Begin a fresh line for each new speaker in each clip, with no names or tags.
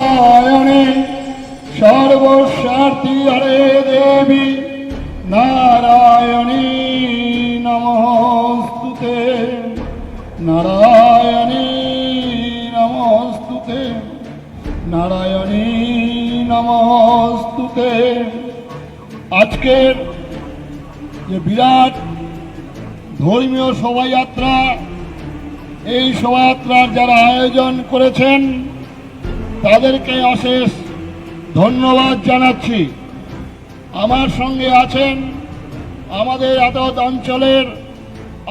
নারায়ণে সর্বস্বার্থী হরে দেবী। নারায়ণী নমস্তুতে। নারায়ণী নমস্তুতে। নারায়ণী নমস্তুতে। আজকের যে বিরাট ধর্মীয় শোভাযাত্রা, এই শোভাযাত্রার যারা আয়োজন করেছেন তাদেরকে অশেষ ধন্যবাদ জানাচ্ছি। আমার সঙ্গে আছেন আমাদের আদত অঞ্চলের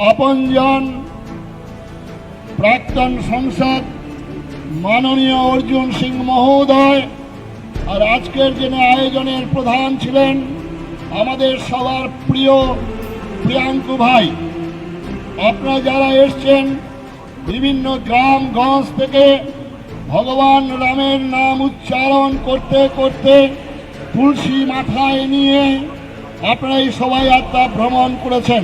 আপনজন প্রাক্তন সংসদ মাননীয় অর্জুন সিং মহোদয়, আর আজকের যিনি আয়োজনের প্রধান ছিলেন আমাদের সবার প্রিয় প্রিয়াঙ্কু ভাই। আপনারা যারা এসছেন বিভিন্ন গ্রামগঞ্জ থেকে ভগবান রামের নাম উচ্চারণ করতে করতে তুলসী মাথায় নিয়ে আপনারা এই শোভাযাত্রা ভ্রমণ করেছেন।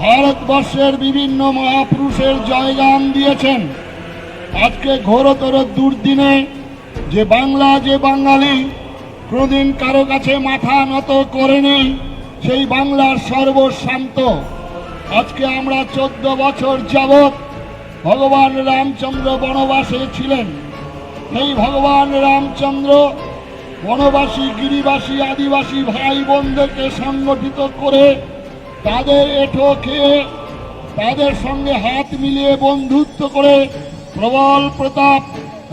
ভারতবর্ষের বিভিন্ন মহাপুরুষের জয়গান দিয়েছেন। আজকে ঘোরতর দুর্দিনে যে বাংলা, যে বাঙালি কোনোদিন কারও কাছে মাথা নত করেনি, সেই বাংলার সর্বশান্ত আজকে আমরা চোদ্দ বছর যাবৎ ভগবান রামচন্দ্র বনবাসে ছিলেন। সেই ভগবান রামচন্দ্র বনবাসী, গিরিবাসী, আদিবাসী ভাই বোনদেরকে সংগঠিত করে তাদের এঠো খেয়ে তাদের সঙ্গে হাত মিলিয়ে বন্ধুত্ব করে প্রবল প্রতাপ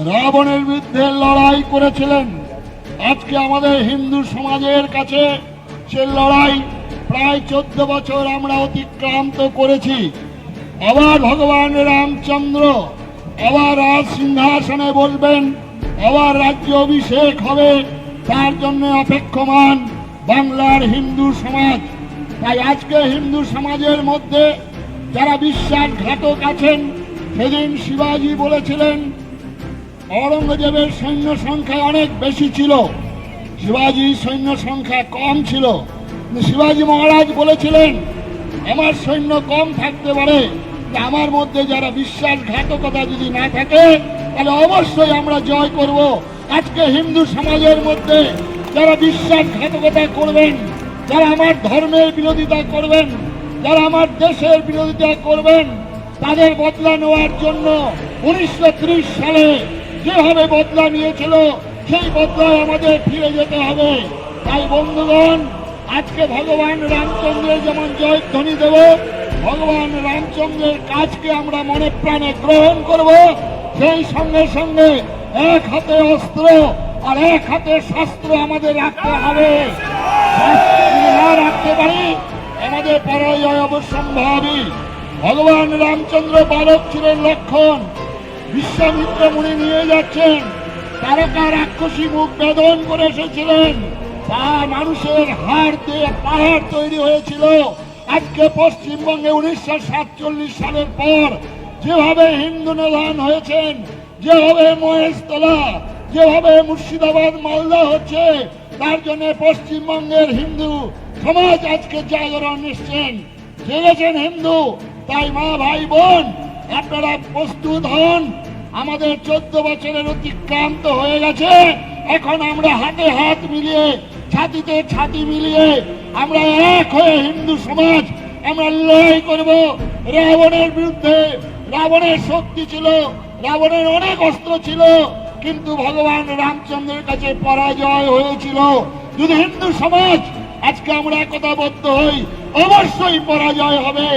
রাবণের বিরুদ্ধে লড়াই করেছিলেন। আজকে আমাদের হিন্দু সমাজের কাছে সে লড়াই প্রায় চোদ্দ বছর আমরা অতিক্রান্ত করেছি। আবার ভগবান রামচন্দ্র, আবার রাজ সিংহাসনে বলবেন আবার রাজ্য অভিষেক হবে, তার জন্য অপেক্ষমান বাংলার হিন্দু সমাজ। তাই আজকে হিন্দু সমাজের মধ্যে যারা বিশ্বাসঘাতক আছেন, সেদিন শিবাজি বলেছিলেন, ঔরঙ্গজেবের সৈন্য সংখ্যা অনেক বেশি ছিল। শিবাজির সৈন্য সংখ্যা কম ছিল। শিবাজি মহারাজ বলেছিলেন আমার সৈন্য কম থাকতে পারে আমার মধ্যে যারা বিশ্বাসঘাতকতা যদি না থাকে, তাহলে অবশ্যই আমরা জয় করব। আজকে হিন্দু সমাজের মধ্যে যারা বিশ্বাসঘাতকতা করবেন, যারা আমার ধর্মের বিরোধিতা করবেন, যারা আমার দেশের বিরোধিতা করবেন, তাদের বদলা নেওয়ার জন্য উনিশশো ত্রিশ সালে যেভাবে বদলা নিয়েছিল, সেই বদলায় আমাদের ফিরে যেতে হবে। তাই বন্ধুগণ আজকে ভগবান রামচন্দ্রের যেমন জয়ধ্বনি দেব, ভগবান রামচন্দ্রের কাজকে আমরা মনে প্রাণে গ্রহণ করব, সেই সঙ্গে সঙ্গে এক হাতে অস্ত্র আর এক হাতে শাস্ত্র আমাদের রাখতে হবে। না রাখতে পারি, আমাদের পরাজয় অবসম্ভাবী। ভগবান রামচন্দ্র বালক ছিলেন লক্ষণ, বিশ্বামিত্র মুনি নিয়ে যাচ্ছেন, তারকা রাক্ষসী মুখ বেদন করে এসেছিলেন। মানুষের হাড় দিয়ে পাহাড় তৈরি হয়েছিল। আজকে পশ্চিমবঙ্গে উনিশশো সাতচল্লিশ সালের পর যেভাবে হিন্দু নিধন হয়েছেন, যেভাবে মহেশতলা, যেভাবে মুর্শিদাবাদ, মালদা হচ্ছে, তার জন্য পশ্চিমবঙ্গের হিন্দু সমাজ আজকে জাগরণ এসছেন। জেগেছেন হিন্দু, তাই মা, ভাই, বোন, আপনারা প্রস্তুত হন। আমাদের চোদ্দ বছরের অতিক্রান্ত হয়ে গেছে। এখন আমরা হাতে হাত মিলিয়ে ছাতিতে ছাতি মিলিয়ে আমরা এক হয়ে হিন্দু সমাজ আমরা লড়াই করব। রাবণের বিরুদ্ধে রাবণের শক্তি ছিল, রাবণের অনেক অস্ত্র ছিল, কিন্তু ভগবান রামচন্দ্রের কাছে পরাজয় হয়েছিল। যদি হিন্দু সমাজ আজকে আমরা একতাবদ্ধ হই, অবশ্যই পরাজয় হবে,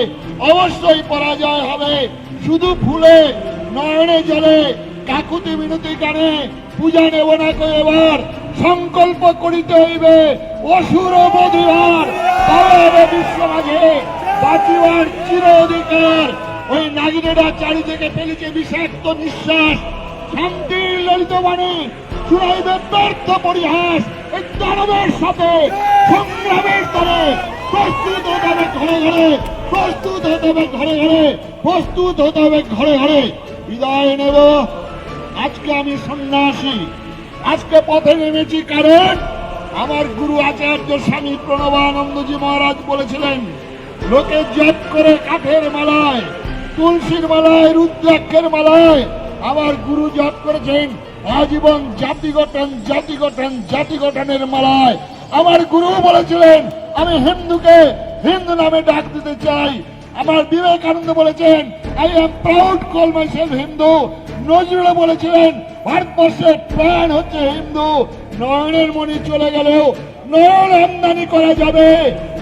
অবশ্যই পরাজয় হবে। শুধু ফুলে, নয়নে জলে, কাকুতি, মিনতি গানে পূজা নেব না কো এবার। সংকল্প করিতে হইবে। অসুর বধিবার তার বিশ্ব মাঝে বাঁচিবার চির অধিকার। ওই নাগিনেরা চারিদিকে ফেলেছে বিষাক্ত নিঃশ্বাস। শান্তির ললিত বাণী শুনাইবে ব্যর্থ পরিহাস। এই দানবের সাথে, সংগ্রামের তরে প্রস্তুত হতে হবে ঘরে ঘরে, প্রস্তুত হতে হবে ঘরে ঘরে, প্রস্তুত হতে হবে ঘরে ঘরে। বিদায় নেব। আজকে আমি সন্ন্যাসী। আজকে পথে নেমেছি কারণ আমার গুরু আচার্য স্বামী প্রণবানন্দজি মহারাজ বলেছিলেন, লোকে জপ করে কাঠের মালায়, তুলসীর মালায়, রুদ্রাক্ষের মালায় আমার গুরু জপ করেছেন। আজীবন জাতি গঠন জাতি গঠন জাতি গঠনের মালায়। আমার গুরু বলেছিলেন, আমি হিন্দুকে হিন্দু নামে ডাক দিতে চাই। আমার বিবেকানন্দ বলেছেন I am proud call my self Hindu Nazrul বলেছিলেন ভারতবর্ষের প্রাণ হচ্ছে হিন্দু। নয়নের মণি চলে গেলেও নয়ন আমদানি করা যাবে।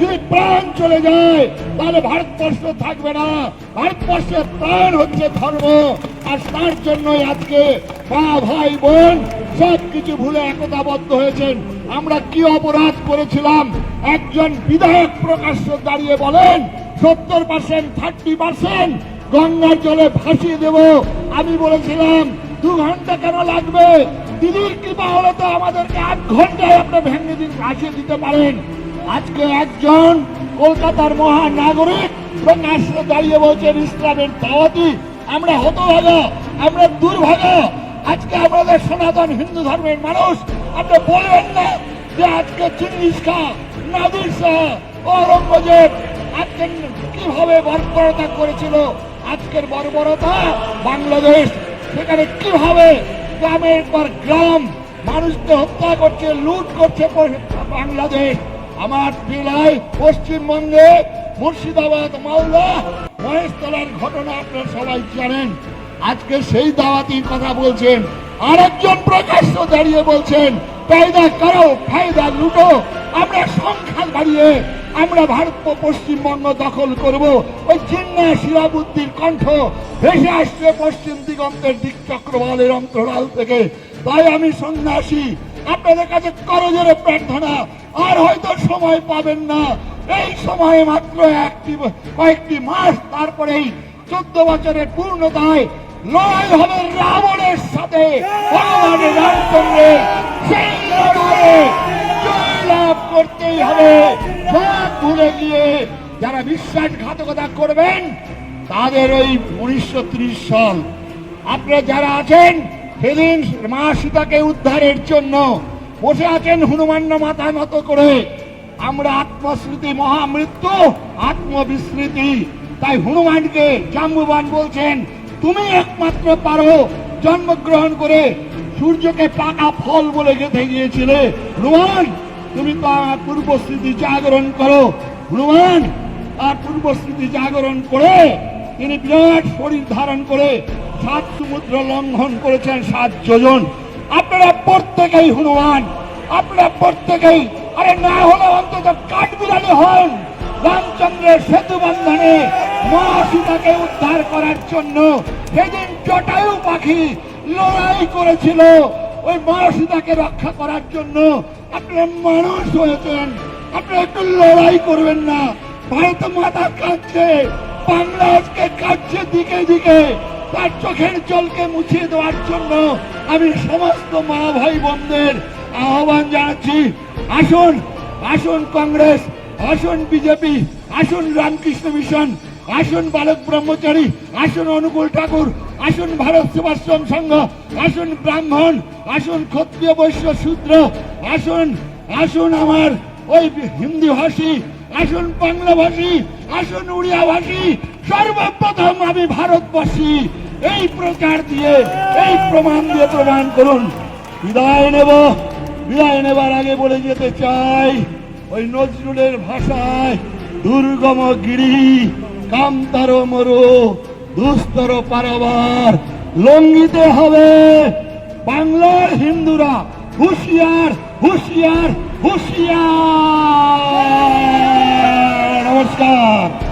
যদি প্রাণ চলে যায়, তাহলে ভারতবর্ষ থাকবে না। ভারতবর্ষের প্রাণ হচ্ছে ধর্ম। আর তার জন্যই আজকে মা, ভাই, বোন সব কিছু ভুলে একতাবদ্ধ হয়েছেন। আমরা কি অপরাধ করেছিলাম? একজন বিধায়ক প্রকাশ্য দাঁড়িয়ে বলেন, সত্তর পার্সেন্ট থার্টি পার্সেন্ট গঙ্গার জলে ভাসিয়ে দেব। আমি বলেছিলাম দু ঘণ্টা কেন লাগবে? দিদির কৃপা হলে তো আমাদেরকে আট ঘন্টায় আপনি ভেঙে দিন ভাসিয়ে দিতে পারেন। আজকে একজন কলকাতার মহানাগরিক প্রকাশ্যে দাঁড়িয়ে বলছেন, ইসলামের দাওয়াতি, আমরা হতভাগা, আমরা দুর্ভাগা। আজকে আমাদের সনাতন হিন্দু ধর্মের মানুষ, আপনি বলবেন না যে আজকে চিঙ্গিস খা নাদির শাহ ঔরঙ্গজেব আজকে কীভাবে বর্বরতা করেছিল? আজকের বর্বরতা বাংলাদেশ সেখানে কীভাবে গ্রামের পর গ্রাম মানুষকে হত্যা করছে, লুট করছে বাংলাদেশ? আমার জেলায় পশ্চিমবঙ্গে মুর্শিদাবাদ, মালদা, মহেশতলার ঘটনা আপনারা সবাই জানেন। আজকে সেই দাওয়াতির কথা বলছেন। আরেকজন প্রকাশ্য দাঁড়িয়ে বলছেন, কায়দা করো, ফায়দা লুটো। আমরা সংখ্যা বাড়িয়ে আমরা ভারত পশ্চিমবঙ্গ দখল করব। ওই চিন্না শিরাবুদ্দির কণ্ঠ ভেসে আসছে পশ্চিম দিগন্তের দিক চক্রবালের অন্তরাল থেকে। তাই আমি সন্ন্যাসী, আপনাদের কাছে করজোরে প্রার্থনা, আর হয়তো সময় পাবেন না। এই সময়ে মাত্র একটি, কয়েকটি মাস, তারপরেই চোদ্দ বছরের পূর্ণতায় লড়াই হবে রাবণের সাথে। ভগবান রামচন্দ্রের সেই লড়াইয়ে জয় লাভ করতেই হবে। সব ভুলে গিয়ে যারা বিশ্বাসঘাতকতা করবেন, তাদের ওই উনিশশো ত্রিশ সাল। আপনারা যারা আছেন, সেদিন মা সীতাকে উদ্ধারের জন্য বসে আছেন হনুমান মাথায় মতো করে। আমরা আত্মস্মৃতি, মহামৃত্যু, আত্মবিস্মৃতি। তাই হনুমানকে জাম্বুবান বলছেন, তুমি একমাত্র পারো জন্মগ্রহণ করে সূর্যকে পাকা ফল বলে গেঁথে গিয়েছিলে। হনুমান তুমি তো আমার পূর্বস্মৃতি জাগরণ করো। হনুমান আর পূর্বস্মৃতি জাগরণ করে, তিনি বিরাট শরীর ধারণ করে সাত সমুদ্র লঙ্ঘন করেছেন সাত যোজন। আপনারা প্রত্যেকেই হনুমান, আপনারা প্রত্যেকেই, আরে না হলে অন্তত কাঠবিড়ালি হন। রামচন্দ্রের সেতু বন্ধনে মা সীতাকে উদ্ধার করার জন্য সেদিন জটায়ু পাখি লড়াই করেছিল। ওই মা সীতাকে রক্ষা করার জন্য আপনারা মানুষ হয়েছেন। আপনারা একটু লড়াই করবেন না। ভারত মাতা কাঁদছে। বাংলা কাঁদছে দিকে দিকে। তার চোখের জলকে মুছিয়ে দেওয়ার জন্য আমি সমস্ত মা ভাই বোনদের আহ্বান জানাচ্ছি। আসুন আসুন কংগ্রেস, আসুন বিজেপি, আসুন রামকৃষ্ণ মিশন আসুন বালক ব্রহ্মচারী, আসুন অনুকূল ঠাকুর, আসুন ভারত সেবাশ্রম সংঘ, আসুন ব্রাহ্মণ, আসুন ক্ষত্রিয় বৈশ্য শূদ্র, আসুন আসুন আমার ওই হিন্দি ভাষী, আসুন বাংলা ভাষী, আসুন উড়িয়া ভাষী, সর্বপ্রথম আমি ভারতবাসী। এই প্রচার দিয়ে, এই প্রমাণ দিয়ে প্রমাণ করুন। বিদায় নেব, বিদায় নেবার আগে বলে যেতে চাই, ওই নজরুলের ভাষায় দুর্গম গিরি। কামতার মরু দুস্তর পারাবার লঙ্গিতে হবে। বাংলার হিন্দুরা হুশিয়ার হুশিয়ার হুশিয়ার। নমস্কার।